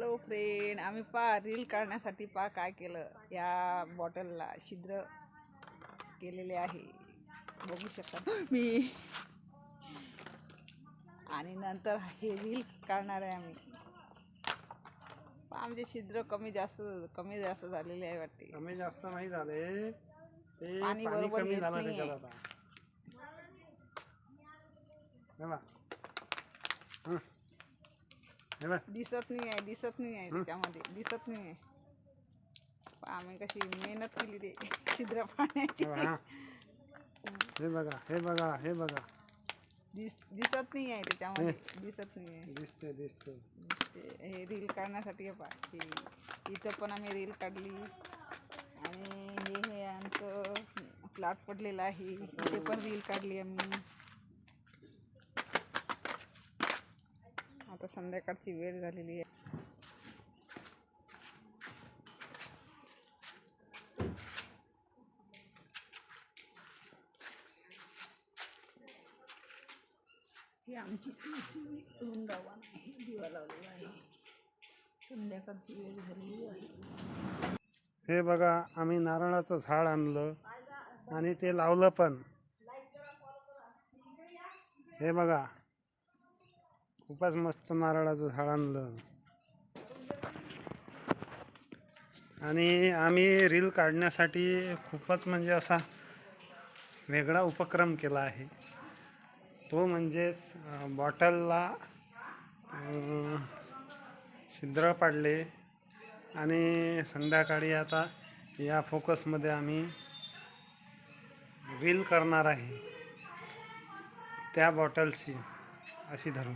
Hello friend आम्ही पा reel काढण्यासाठी पा काय केलं. या बॉटलला छिद्र केलेले आहे. बघू शकता. मी. आणि नंतर हे रील काढणार आहे आम्ही. आमचे छिद्र कमी जास्त कमी जास्त झालेले आहे वाटते. कमी जास्त नाही झाले. ते पाणी बरोबर कमी येत झालं नाहीये. त्याच्यात आता. हे बघ. हं. दिसत नाही आहे दिसत नाही आहे त्याच्यामध्ये दिसत नाही आहे. आम्ही कशी मेहनत केली ते छिद्र पाण्याची. हे बघ, हा. बघा हे बघा दिस दिसत नाही आहे त्याच्यामध्ये दिसत नाही आहे. दिसते दिसते. हे रील काढण्यासाठी हे हे इथं पण आम्ही रील काढली. आणि हे हे आमचं प्लॉट पडलेलं आहे. इथे पण रील काढली आम्ही. आता संध्याकाळची वेळ झालेली आहे. ही आमची तुळशी वृंदावन आहे दिवा लावलेला आहे. संध्याकाळची वेळ झालेली आहे. हे बघा आम्ही नारळाचं झाड आणलं आणि ते लावलं पण. हे बघा खूपच मस्त नारळाचं झाड आणलं. आणि आम्ही रील काढण्यासाठी खूपच म्हणजे असा वेगळा उपक्रम केला आहे. तो म्हणजेच बॉटलला छिद्र पाडले आणि संध्याकाळी आता या फोकसमध्ये आम्ही रील करणार आहे त्या बॉटलची अशी धरून.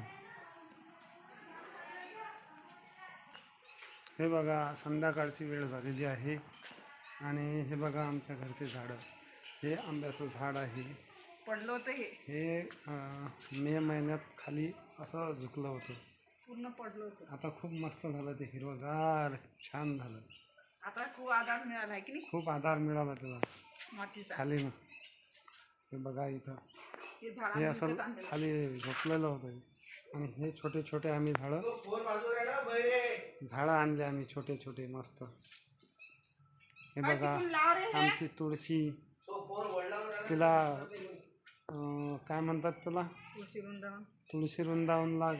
हे बघा संध्याकाळची वेळ झालेली आहे. आणि हे बघा आमच्या घरचे झाडं. हे आंब्याचं झाड आहे. पडलं होतं हे. हे अं, मे महिन्यात खाली असं झुकलं होतं. पूर्ण पडलं होतं. आता खूप मस्त झालं ते हिरवगार छान झालं. आता खूप आधार मिळाला आहे की नाही? खूप आधार मिळाला त्याला. मातीचा. खाली ना. हे बघा इथं. हे हे झाड असं खाली झोपलेलं होतं. आणि हे छोटे छोटे आम्ही झाडं झाडं आणले आम्ही छोटे छोटे मस्त. हे बघा आमची तुळशी. तिला काय म्हणतात वृंदावन. तुळशी वृंदावनला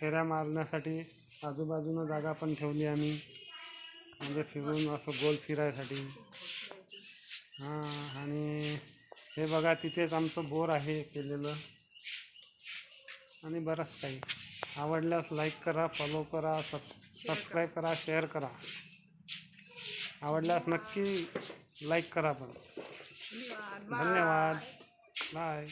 फेऱ्या मारण्यासाठी आजूबाजूनं जागा पण ठेवली आम्ही. म्हणजे फिरून असं गोल फिरायसाठी. हां आणि हे बघा तिथेच आमचं बोर आहे केलेलं. आणि बरंच काही. आवडल्यास लाईक करा फॉलो करा सब सबस्क्राईब करा शेअर करा. आवडल्यास नक्की लाईक करा पण. धन्यवाद. धन्यवाद. बाय